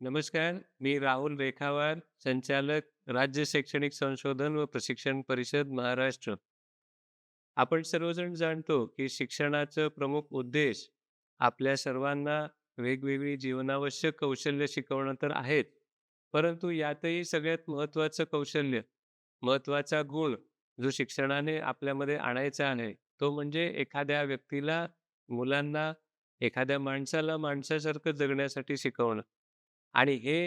नमस्कार, मी राहुल रेखावार, संचालक, राज्य शैक्षणिक संशोधन व प्रशिक्षण परिषद, महाराष्ट्र. आपण सर्वजण जाणतो, की शिक्षणाचं प्रमुख उद्देश आपल्या सर्वांना वेगवेगळी जीवनावश्यक कौशल्य शिकवणं तर आहेच, परंतु यातही सगळ्यात महत्त्वाचं कौशल्य, महत्त्वाचा गुण जो शिक्षणाने आपल्यामध्ये आणायचा आहे, तो म्हणजे एखाद्या व्यक्तीला, मुलांना, एखाद्या माणसाला माणसासारखं जगण्यासाठी शिकवणं. आणि हे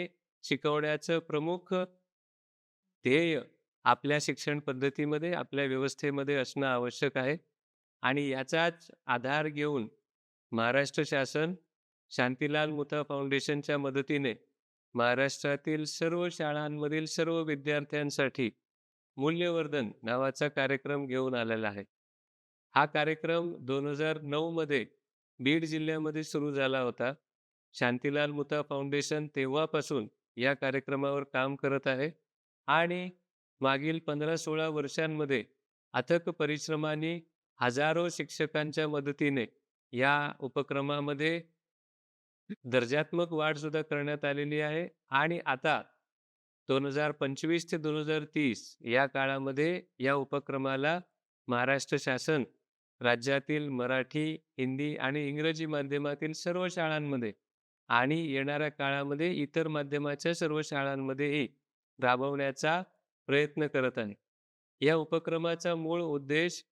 शिकवण्याचं प्रमुख ध्येय आपल्या शिक्षण पद्धतीमध्ये, आपल्या व्यवस्थेमध्ये असणं आवश्यक आहे आणि याचाच आधार घेऊन महाराष्ट्र शासन शांतीलाल मुथा फाउंडेशनच्या मदतीने महाराष्ट्रातील सर्व शाळांमधील सर्व विद्यार्थ्यांसाठी मूल्यवर्धन नावाचा कार्यक्रम घेऊन आलेला आहे. हा कार्यक्रम दोन हजार नऊमध्ये बीड जिल्ह्यामध्ये सुरू झाला होता. शांतीलाल मुथा फाउंडेशन तेव्हापासून या कार्यक्रमावर काम करत आहे आणि मागील 15-16 वर्षांमध्ये अथक परिश्रमाने हजारो शिक्षकांच्या मदतीने या उपक्रमामध्ये दर्जात्मक वाढ सुद्धा करण्यात आलेली आहे आणि आता 2025 ते 2030 या काळामध्ये या उपक्रमाला महाराष्ट्र शासन राज्यातील मराठी, हिंदी आणि इंग्रजी माध्यमातील सर्व शाळांमध्ये आणि येणाऱ्या काळामध्ये इतर माध्यमाच्या सर्व शाळांमध्येही राबवण्याचा प्रयत्न करत आहे. या उपक्रमाचा मूळ उद्देश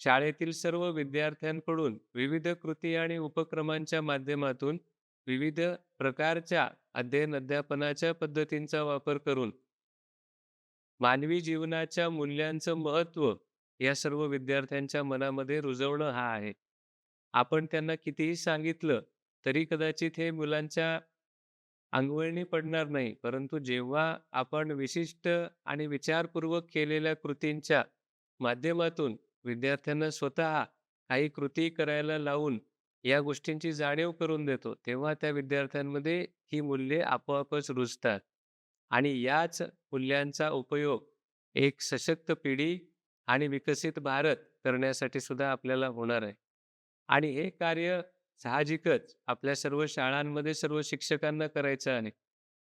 शाळेतील सर्व विद्यार्थ्यांकडून विविध कृती आणि उपक्रमांच्या माध्यमातून विविध प्रकारच्या अध्ययन अध्यापनाच्या पद्धतींचा वापर करून मानवी जीवनाच्या मूल्यांचं महत्त्व या सर्व विद्यार्थ्यांच्या मनामध्ये रुजवणं हा आहे. आपण त्यांना कितीही सांगितलं, तरी कदाचित हे मुलांच्या अंगवळणी पडणार नाही. परंतु जेव्हा आपण विशिष्ट आणि विचारपूर्वक केलेल्या कृतींच्या माध्यमातून विद्यार्थ्यांना स्वतः काही कृती करायला लावून या गोष्टींची जाणीव करून देतो, तेव्हा त्या विद्यार्थ्यांमध्ये ही मूल्ये आपोआपच रुजतात आणि याच मूल्यांचा उपयोग एक सशक्त पिढी आणि विकसित भारत करण्यासाठी सुद्धा आपल्याला होणार आहे. आणि हे कार्य साहजिकच आपल्या सर्व शाळांमध्ये सर्व शिक्षकांना करायचं आहे.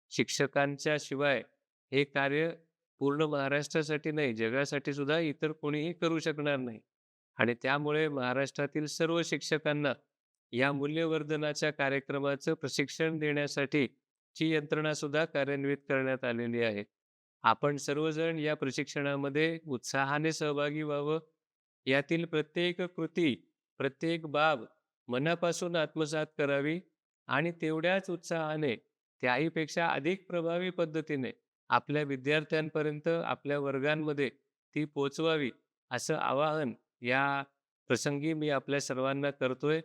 शिक्षकांच्या शिवाय हे कार्य पूर्ण महाराष्ट्रासाठी नाही, जगासाठी सुद्धा इतर कोणीही करू शकणार नाही. आणि त्यामुळे महाराष्ट्रातील सर्व शिक्षकांना या मूल्यवर्धनाच्या कार्यक्रमाचं प्रशिक्षण देण्यासाठी ची यंत्रणा सुद्धा कार्यान्वित करण्यात आलेली आहे. आपण सर्वजण या प्रशिक्षणामध्ये उत्साहाने सहभागी व्हावं. यातील प्रत्येक कृती, प्रत्येक बाब मनापासून आत्मसात करावी आणि तेवढ्याच उत्साहाने, त्याहीपेक्षा अधिक प्रभावी पद्धतीने आपल्या विद्यार्थ्यांपर्यंत, आपल्या वर्गांमध्ये ती पोचवावी असं आवाहन या प्रसंगी मी आपल्या सर्वांना करतोय.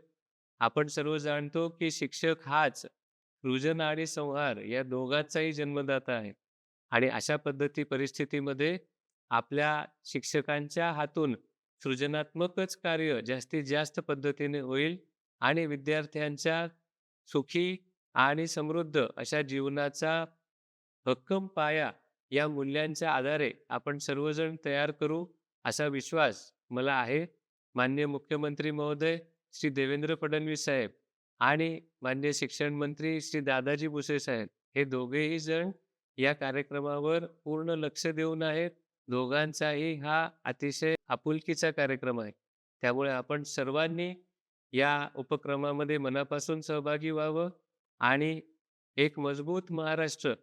आपण सर्व जाणतो, की शिक्षक हाच सृजन आणि संहार या दोघांचाही जन्मदाता आहे आणि अशा पद्धती परिस्थितीमध्ये आपल्या शिक्षकांच्या हातून सृजनात्मकच कार्य जास्तीत जास्त पद्धतीने होईल आणि विद्यार्थ्यांच्या सुखी आणि समृद्ध अशा जीवनाचा भक्कम पाया या मूल्यांच्या आधारे आपण सर्वजण तयार करू, असा विश्वास मला आहे. माननीय मुख्यमंत्री महोदय श्री देवेंद्र फडणवीस साहेब आणि माननीय शिक्षण मंत्री श्री दादाजी भुसे साहेब हे दोघेही जण या कार्यक्रमावर पूर्ण लक्ष देऊन आहेत. दोघांचाही हा अतिशय आपुलकीचा कार्यक्रम आहे. त्यामुळे आपण सर्वांनी या उपक्रमामध्ये मनापासून सहभागी व्हावं आणि एक मजबूत महाराष्ट्र,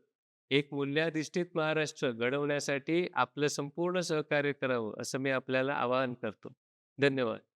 एक मूल्याधिष्ठित महाराष्ट्र घडवण्यासाठी आपलं संपूर्ण सहकार्य करावं, असं मी आपल्याला आवाहन करतो. धन्यवाद.